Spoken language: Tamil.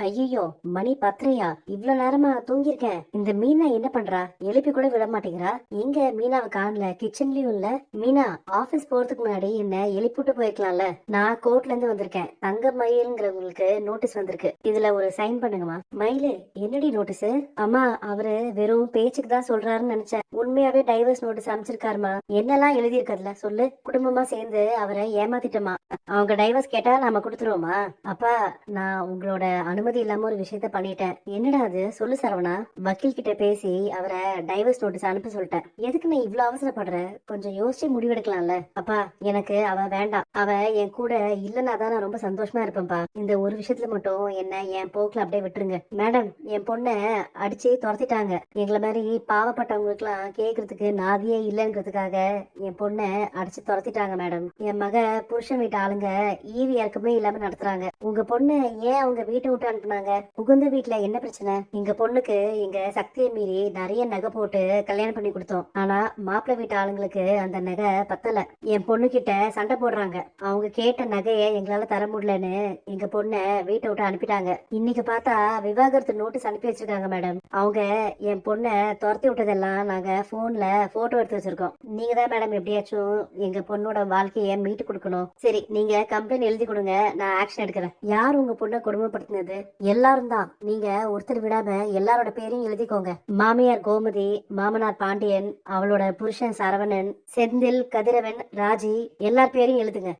ஐயோ மணி பத்திரையா? இவ்ளோ நேரமா தூங்கியிருக்கேன். இந்த மீனா என்ன பண்றா? எழுப்பி கூட விட மாட்டேங்கிறா? எங்க மீனாவை காணல? கிச்சன்லயும் இல்ல. மீனா ஆபீஸ் போறதுக்கு முன்னாடி என்ன எழுப்பிட்டு போயிருக்கலாம்ல? நான் கோர்ட்ல இருந்து வந்திருக்கேன். தங்க மயில்ங்கிறவங்களுக்கு நோட்டீஸ் வந்திருக்கு. இதுல ஒரு சைன் பண்ணுங்கம்மா. மயிலு என்னடி நோட்டீஸ்? அம்மா அவரு வெறும் பேச்சுக்கு தான் சொல்றாருன்னு நினைச்சேன். உண்மையாவே டைவர்ஸ் நோட்டீஸ் அமைச்சிருக்காருமா என்னெல்லாம் எழுதியிருக்கதுல சொல்லு. குடும்பமா சேர்ந்து அவரை ஏமாத்திட்டோமா? அவங்க டைவர்ஸ் கேட்டா நாம கொடுத்துருவோமா? அப்பா நான் உங்களோட அனுமதி இல்லாம ஒரு விஷயத்த பண்ணிட்டேன். என்னடா அது? சொல்லு சரவணா. வக்கீல் கிட்ட பேசி அவரை டைவர்ஸ் நோட்டீஸ் அனுப்ப சொல்லிட்டேன். எதுக்கு நான் இவ்ளோ அவசரப்படுற? கொஞ்சம் யோசிச்சு முடிவெடுக்கலாம்ல. அப்பா எனக்கு அவ வேண்டாம். அவ என் கூட இல்லைன்னா தான் நான் ரொம்ப சந்தோஷமா இருப்பேன்ப்பா. இந்த ஒரு விஷயத்துல மட்டும் என்ன என் போக்குல அப்படியே விட்டுருங்க. மேடம் என் பொண்ணை அடிச்சு துரத்திட்டாங்க. எங்களை மாதிரி பாவப்பட்டவங்களுக்கு எல்லாம் கேக்குறதுக்கு நாதியே இல்லைங்கிறதுக்காக என் பொண்ணை அடிச்சு துரத்திட்டாங்க மேடம். என் மக புருஷன் வீட்டு ஆளுங்க ஈவி இறக்கமே இல்லாம நடத்துறாங்க. உங்க பொண்ணு ஏன் அவங்க வீட்டை விட்டு அனுப்புனாங்க புகுந்த வீட்டுல என்ன பிரச்சனை? எங்க பொண்ணுக்கு எங்க சக்தியை மீறி நிறைய நகை போட்டு கல்யாணம் பண்ணி கொடுத்தோம். ஆனா மாப்பிள்ளை வீட்டு ஆளுங்களுக்கு அந்த நகை பத்தல. என் பொண்ணு கிட்ட சண்டை போடுறாங்க. அவங்க கேட்ட நகையை எங்களால தர முடியலன்னு எங்க பொண்ணை வீட்டை விட்டு அனுப்பிட்டாங்க. இன்னைக்கு பார்த்தா விவாகரத்து நோட்டீஸ் அனுப்பி வச்சிருக்காங்க மேடம். அவங்க என் பொண்ணை துரத்தி விட்டதெல்லாம் நாங்க போன்ல போட்டோ எடுத்து வச்சிருக்கோம். நீங்க தான் மேடம் எப்படியாச்சும் எங்க பொண்ணோட வாழ்க்கையை மீட்டு கொடுக்கணும். சரி நீங்க கம்ப்ளைண்ட் எழுதி கொடுங்க. நான் ஆக்ஷன் எடுக்கிறேன். யார் உங்க பொண்ணை கொடுமைப்படுத்தினது? எல்லாரும் தான். நீங்க ஒருத்தர் விடாம எல்லாரோட பேரையும் எழுதிக்கோங்க. மாமியார் கோமதி மாமனார் பாண்டியன் அவளோட புருஷன் சரவணன் செந்தில் கதிரவன் ராஜி எல்லார் பேரையும் எழுதுங்க.